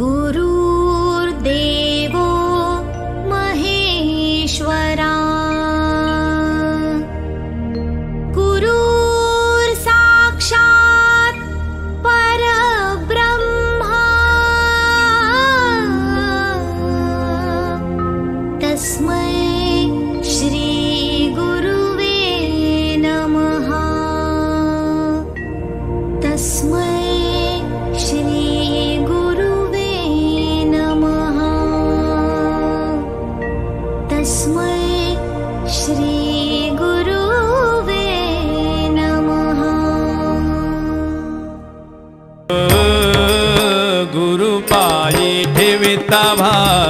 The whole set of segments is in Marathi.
गुरु ठेविता भा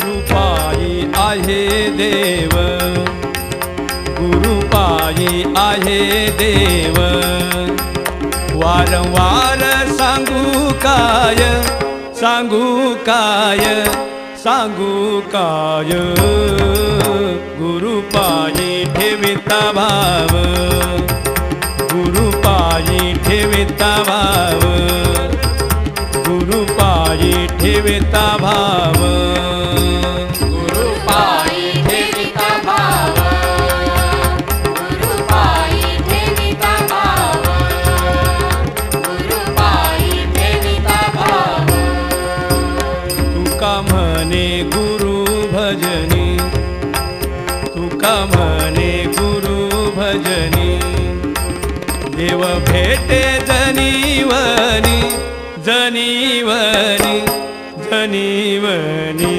गुरुपायी आहे देव. गुरुपायी आहे देव. वारंवार सांगू काय? सांगू काय? सांगू काय? गुरुपायी ठेविता भाव. गुरुपायी ठेविता भाव. गुरुपायी ठेविता भाव. जनी देव भेटे जनीवनी जनीवनी जनीवनी.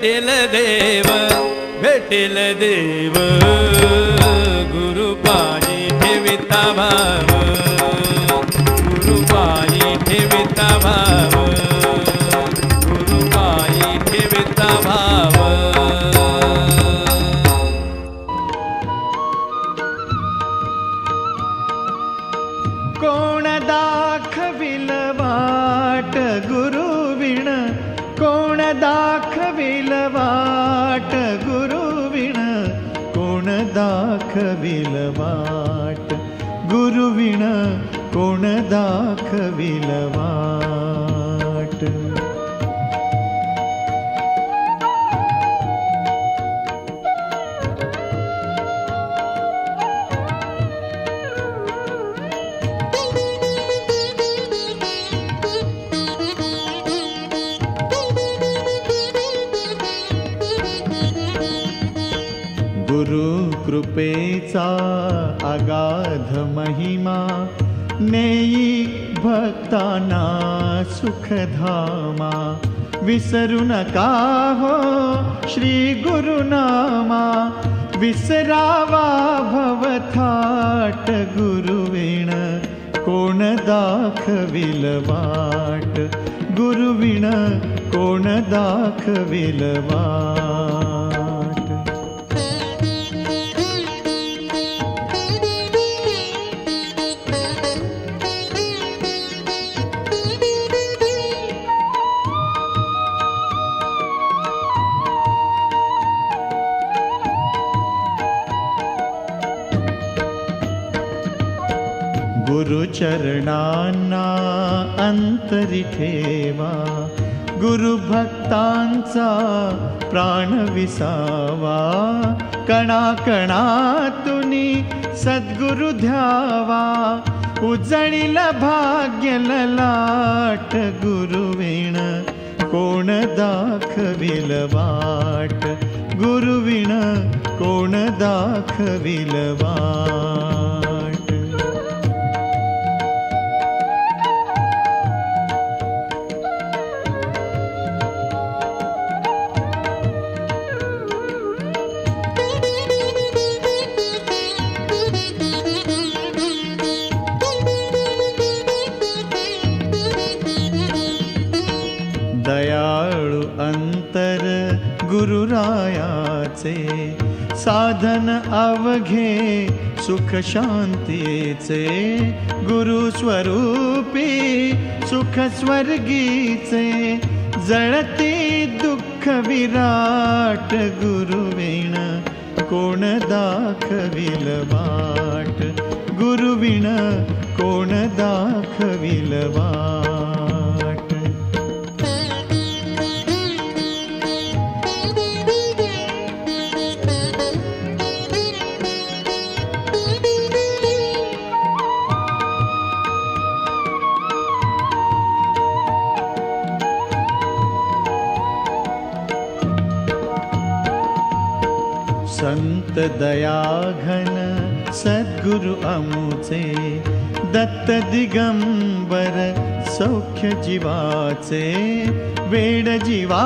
भेटेल देव भेटेल देव गुरुपायी ठेविता भाव दाखविल वाट गुरुविण गुरु कृपेचा अगाध महिमा नेई भक्ताना सुखधामा विसरू नका हो श्री गुरुनामा विसरावा भवथाट गुरुविण कोण दाखविल वाट? गुरुविण कोण दाखविल वाट? गुरुचरणांना अंतरी ठेवा. गुरुभक्तांचा प्राण विसावा. कणाकणातुनी सद्गुरु ध्यावा उजळील भाग्य ललाट गुरुविण कोण दाखविल वाट? गुरुविण कोण दाखविल वाट? गुरुरायाचे साधन अवघे सुख शांतीचे गुरु स्वरूपी सुख स्वर्गीचे जळते दुःख विराट गुरुविण कोण दाखविल वाट? गुरुविण कोण दाखविल वाट? संत दयाघन सद्गुरु अमुचे दत्त दिगंबर सौख्य जीवाचे वेड जीवा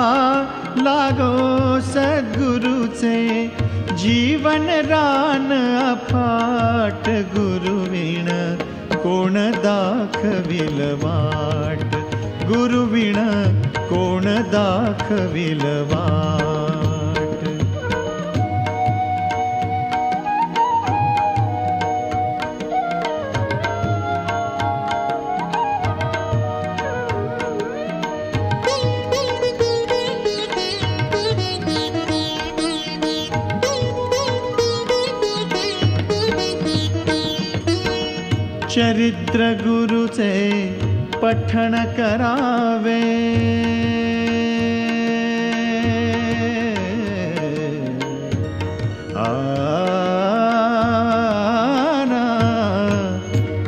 लागो सद्गुरुचे जीवन रान अफाट गुरुविण कोण दाखविल वाट? गुरुविण कोण दाखविल वाट? चरित्र चरत्र गुरुचे पठण कावे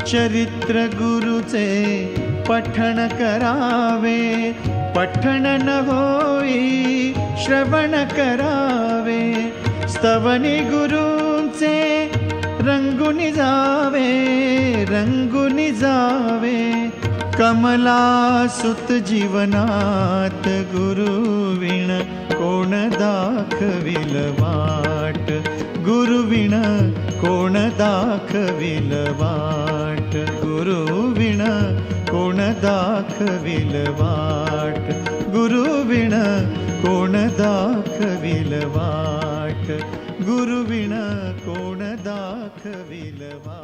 चरित्र गुरु से पठन करावे। पठन न होई श्रवण करावे। स्तवनि गुरु रंगुनी जावे रंगुनी जावे कमला सुत जीवनात गुरुविण कोण दाखविल वाट? गुरुविण कोण दाखविल वाट? गुरुविण कोण दाखविल वाट? गुरुविण कोण दाखविल वाट? गुरुविण कोण दाख वाट